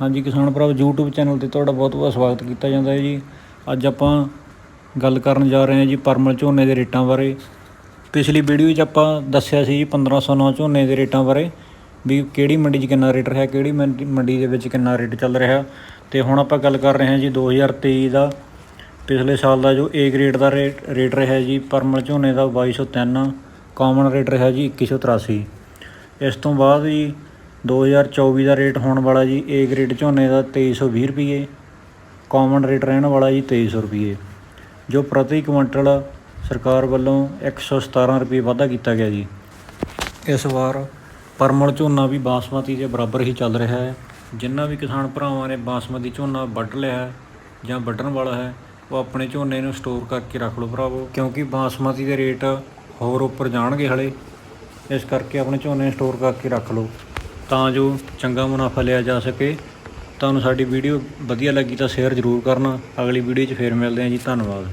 ਹਾਂਜੀ, ਕਿਸਾਨ ਭਰਾਵੋ, YouTube ਚੈਨਲ ਤੇ ਤੁਹਾਡਾ ਬਹੁਤ-ਬਹੁਤ ਸਵਾਗਤ ਕੀਤਾ ਜਾਂਦਾ ਹੈ ਜੀ। ਅੱਜ ਆਪਾਂ ਗੱਲ ਕਰਨ ਜਾ ਰਹੇ ਹਾਂ ਜੀ ਪਰਮਲ ਝੋਨੇ ਦੇ ਰੇਟਾਂ ਬਾਰੇ। ਪਿਛਲੀ ਵੀਡੀਓ 'ਚ ਆਪਾਂ ਦੱਸਿਆ ਸੀ ਜੀ 1509 ਝੋਨੇ ਦੇ ਰੇਟਾਂ ਬਾਰੇ, ਵੀ ਕਿਹੜੀ ਮੰਡੀ 'ਚ ਕਿੰਨਾ ਰੇਟ ਰਿਹਾ, ਕਿਹੜੀ ਮੰਡੀ ਮੰਡੀ ਦੇ ਵਿੱਚ ਕਿੰਨਾ ਰੇਟ ਚੱਲ ਰਿਹਾ। ਤੇ ਹੁਣ ਆਪਾਂ ਗੱਲ ਕਰ ਰਹੇ ਹਾਂ ਜੀ 2023 ਦਾ। ਪਿਛਲੇ ਸਾਲ ਦਾ ਜੋ A ਗ੍ਰੇਡ ਦਾ ਰੇਟ ਰੇਟ ਰਿਹਾ ਜੀ ਪਰਮਲ ਝੋਨੇ ਦਾ 2203 ਕਾਮਨ ਰੇਟ ਰਿਹਾ ਜੀ 2183 ਇਸ ਤੋਂ ਬਾਅਦ ਜੀ 2024 ਦਾ ਰੇਟ ਹੋਣ ਵਾਲਾ ਜੀ, A ਗ੍ਰੇਡ ਝੋਨੇ ਦਾ 2320 ਰੁਪਏ ਕਾਮਨ ਰੇਟ ਰਹਿਣ ਵਾਲਾ ਜੀ 2300 ਰੁਪਏ ਜੋ ਪ੍ਰਤੀ ਕੁਇੰਟਲ ਸਰਕਾਰ ਵੱਲੋਂ 117 ਰੁਪਏ ਵਾਧਾ ਕੀਤਾ ਗਿਆ ਜੀ। ਇਸ ਵਾਰ ਪਰਮਲ ਝੋਨਾ ਵੀ ਬਾਸਮਤੀ ਦੇ ਬਰਾਬਰ ਹੀ ਚੱਲ ਰਿਹਾ ਹੈ। ਜਿੰਨਾ ਵੀ ਕਿਸਾਨ ਭਰਾਵਾਂ ਨੇ ਬਾਸਮਤੀ ਝੋਨਾ ਵੱਢ ਲਿਆ ਹੈ ਜਾਂ ਵੱਢਣ ਵਾਲਾ ਹੈ, ਉਹ ਆਪਣੇ ਝੋਨੇ ਨੂੰ ਸਟੋਰ ਕਰਕੇ ਰੱਖ ਲਓ ਭਰਾਵੋ, ਕਿਉਂਕਿ ਬਾਸਮਤੀ ਦੇ ਰੇਟ ਹੋਰ ਉੱਪਰ ਜਾਣਗੇ ਹਲੇ। ਇਸ ਕਰਕੇ ਆਪਣੇ ਝੋਨੇ ਸਟੋਰ ਕਰਕੇ ਰੱਖ ਲਓ। ਤਾਂ ਜੋ ਚੰਗਾ ਮੁਨਾਫਾ ਲਿਆ ਜਾ ਸਕੇ। ਤੁਹਾਨੂੰ ਸਾਡੀ ਵੀਡੀਓ ਵਧੀਆ ਲੱਗੀ ਤਾਂ ਸ਼ੇਅਰ ਜ਼ਰੂਰ ਕਰਨਾ। ਅਗਲੀ ਵੀਡੀਓ 'ਚ ਫੇਰ ਮਿਲਦੇ ਹਾਂ ਜੀ। ਧੰਨਵਾਦ।